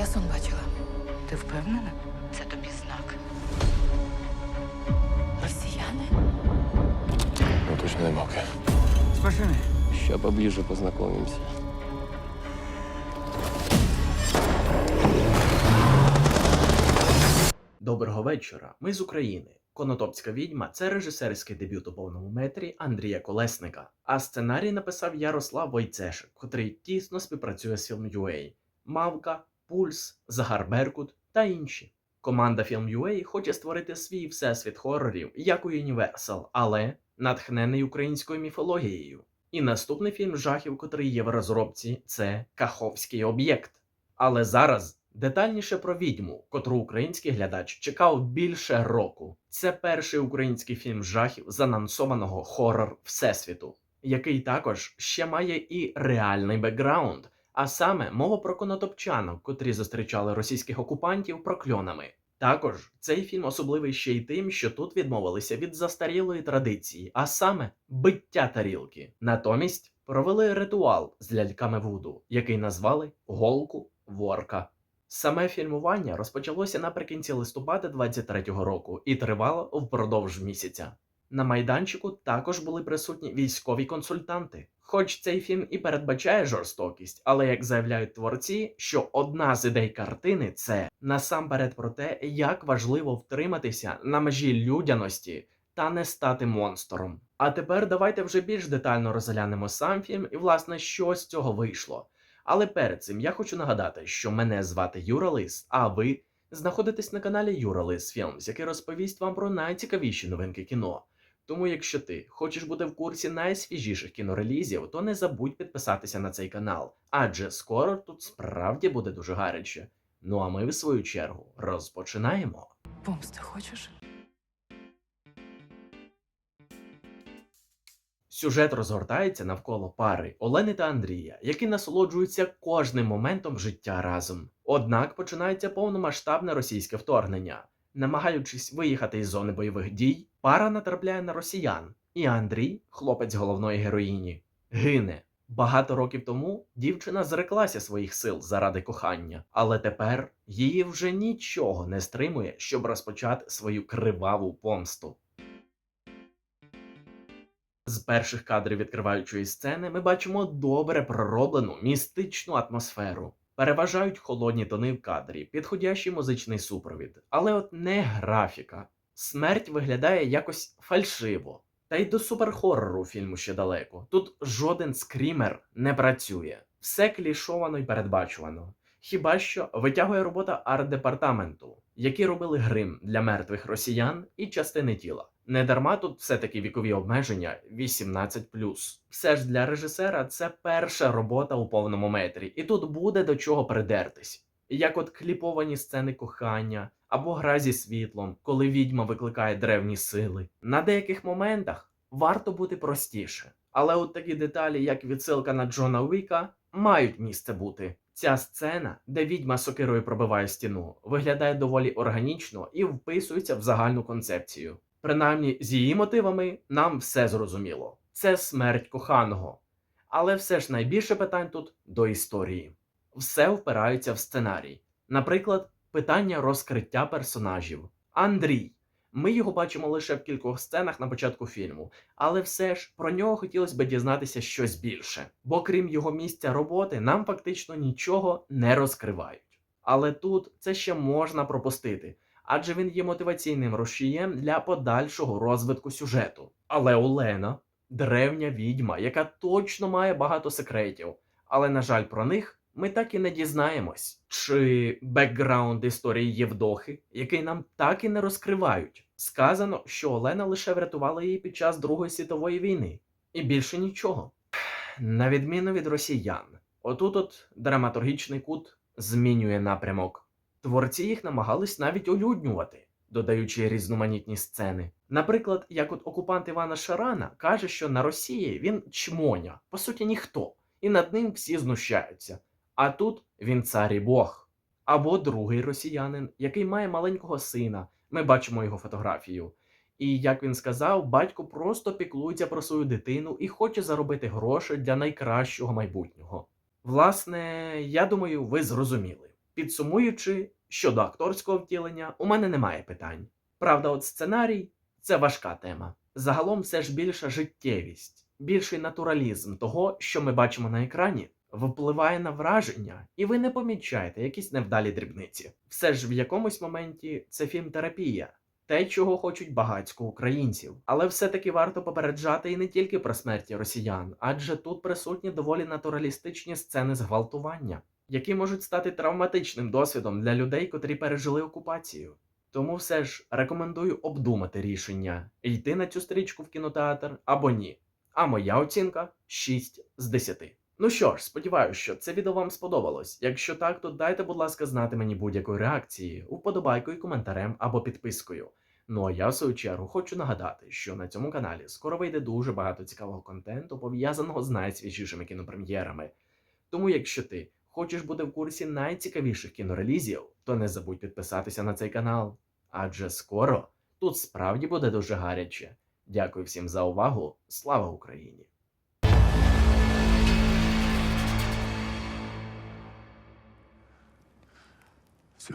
Я сон бачила. Ти впевнена? Це тобі знак. Росіяни? Ну, точно не мавки. Спасибі. Ща поближе познакомимся. Доброго вечора. Ми з України. Конотопська відьма це режисерський дебют у повному метрі Андрія Колесника. А сценарій написав Ярослав Войцешик, котрий тісно співпрацює з Film.ua, Мавка, Пульс, Загар Беркут та інші. Команда Film.ua хоче створити свій всесвіт хорорів, як у Universal, але натхнений українською міфологією. І наступний фільм жахів, котрий є в розробці, це Каховський об'єкт. Але зараз детальніше про відьму, котру український глядач чекав більше року. Це перший український фільм жахів з анонсованого хорор всесвіту, який також ще має і реальний бекграунд, а саме мова про конотопчанок, котрі зустрічали російських окупантів прокльонами. Також цей фільм особливий ще й тим, що тут відмовилися від застарілої традиції, а саме биття тарілки. Натомість провели ритуал з ляльками Вуду, який назвали Голку Ворка. Саме фільмування розпочалося наприкінці листопада 23-го року і тривало впродовж місяця. На майданчику також були присутні військові консультанти. Хоч цей фільм і передбачає жорстокість, але як заявляють творці, що одна з ідей картини це насамперед про те, як важливо втриматися на межі людяності та не стати монстром. А тепер давайте вже більш детально розглянемо сам фільм і, власне, що з цього вийшло. Але перед цим я хочу нагадати, що мене звати Юра Лис, а ви знаходитесь на каналі Юра Лис Філмс, який розповість вам про найцікавіші новинки кіно. Тому, якщо ти хочеш бути в курсі найсвіжіших кінорелізів, то не забудь підписатися на цей канал, адже скоро тут справді буде дуже гаряче. Ну а ми, в свою чергу, розпочинаємо. Помсти хочеш? Сюжет розгортається навколо пари Олени та Андрія, які насолоджуються кожним моментом життя разом. Однак починається повномасштабне російське вторгнення. Намагаючись виїхати із зони бойових дій, пара натрапляє на росіян, і Андрій, хлопець головної героїні, гине. Багато років тому дівчина зреклася своїх сил заради кохання, але тепер її вже нічого не стримує, щоб розпочати свою криваву помсту. З перших кадрів відкриваючої сцени ми бачимо добре пророблену містичну атмосферу. Переважають холодні тони в кадрі, підходящий музичний супровід, але от не графіка. Смерть виглядає якось фальшиво. Та й до суперхорору фільму ще далеко. Тут жоден скрімер не працює. Все клішовано й передбачувано. Хіба що витягує робота арт-департаменту, які робили грим для мертвих росіян і частини тіла. Недарма тут все-таки вікові обмеження 18+. Все ж для режисера це перша робота у повному метрі, і тут буде до чого придертись. Як от кліповані сцени кохання або гра зі світлом, коли відьма викликає древні сили. На деяких моментах варто бути простіше, але от такі деталі, як відсилка на Джона Уіка, мають місце бути. Ця сцена, де відьма сокирою пробиває стіну, виглядає доволі органічно і вписується в загальну концепцію. Принаймні, з її мотивами нам все зрозуміло. Це смерть коханого. Але все ж найбільше питань тут до історії. Все впирається в сценарій. Наприклад, питання розкриття персонажів. Андрій. Ми його бачимо лише в кількох сценах на початку фільму, але все ж про нього хотілося б дізнатися щось більше, бо крім його місця роботи, нам фактично нічого не розкривають. Але тут це ще можна пропустити, адже він є мотиваційним рушієм для подальшого розвитку сюжету. Але Олена древня відьма, яка точно має багато секретів, але, на жаль, про них ми так і не дізнаємось. Чи бекграунд історії Євдохи, який нам так і не розкривають. Сказано, що Олена лише врятувала її під час Другої світової війни, і більше нічого. На відміну від росіян, отут от драматургічний кут змінює напрямок. Творці їх намагались навіть олюднювати, додаючи різноманітні сцени. Наприклад, як от окупант Івана Шарана каже, що на Росії він чмоня, по суті, ніхто, і над ним всі знущаються. А тут він цар і Бог. Або другий росіянин, який має маленького сина. Ми бачимо його фотографію. І як він сказав, батько просто піклується про свою дитину і хоче заробити гроші для найкращого майбутнього. Власне, я думаю, ви зрозуміли. Підсумуючи, щодо акторського втілення, у мене немає питань. Правда, от сценарій це важка тема. Загалом все ж більша життєвість, більший натуралізм того, що ми бачимо на екрані, впливає на враження, і ви не помічаєте якісь невдалі дрібниці. Все ж в якомусь моменті це фільм-терапія. Те, чого хочуть багатько українців, але все-таки варто попереджати і не тільки про смерті росіян, адже тут присутні доволі натуралістичні сцени зґвалтування, які можуть стати травматичним досвідом для людей, котрі пережили окупацію. Тому все ж рекомендую обдумати рішення йти на цю стрічку в кінотеатр або ні. А моя оцінка 6 з 10. Ну що ж, сподіваюся, що це відео вам сподобалось. Якщо так, то дайте, будь ласка, знати мені будь-якої реакції, вподобайкою, коментарем або підпискою. Ну а я, в свою чергу, хочу нагадати, що на цьому каналі скоро вийде дуже багато цікавого контенту, пов'язаного з найсвіжішими кінопрем'єрами. Тому, якщо ти хочеш бути в курсі найцікавіших кінорелізів, то не забудь підписатися на цей канал. Адже скоро тут справді буде дуже гаряче. Дякую всім за увагу. Слава Україні! Все.